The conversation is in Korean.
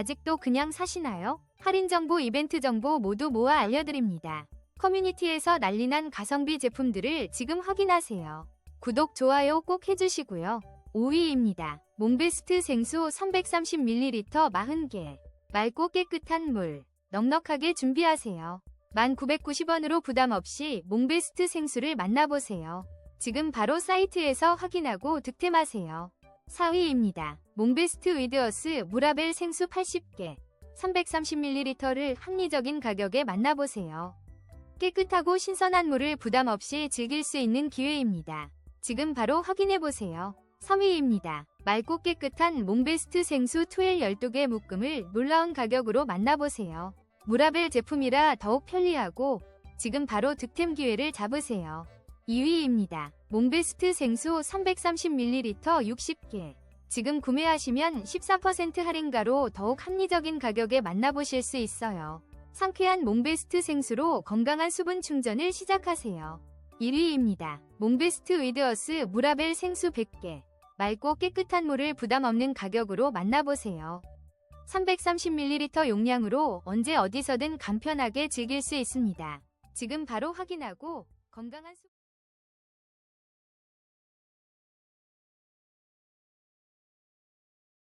아직도 그냥 사시나요? 할인 정보, 이벤트 정보 모두 모아 알려드립니다. 커뮤니티에서 난리난 가성비 제품들을 지금 확인하세요. 구독, 좋아요 꼭 해주시고요. 5위입니다. 몽베스트 생수 330ml 40개. 맑고 깨끗한 물. 넉넉하게 준비하세요. 1990원으로 부담 없이 몽베스트 생수를 만나보세요. 지금 바로 사이트에서 확인하고 득템하세요. 4위입니다. 몽베스트 위드어스 무라벨 생수 80개. 330ml를 합리적인 가격에 만나보세요. 깨끗하고 신선한 물을 부담 없이 즐길 수 있는 기회입니다. 지금 바로 확인해보세요. 3위입니다. 맑고 깨끗한 몽베스트 생수 2엘 12개 묶음을 놀라운 가격으로 만나보세요. 무라벨 제품이라 더욱 편리하고 지금 바로 득템 기회를 잡으세요. 2위입니다. 몽베스트 생수 330ml 60개. 지금 구매하시면 14% 할인가로 더욱 합리적인 가격에 만나보실 수 있어요. 상쾌한 몽베스트 생수로 건강한 수분 충전을 시작하세요. 1위입니다. 몽베스트 위드어스 무라벨 생수 100개. 맑고 깨끗한 물을 부담 없는 가격으로 만나보세요. 330ml 용량으로 언제 어디서든 간편하게 즐길 수 있습니다. 지금 바로 확인하고 건강한 수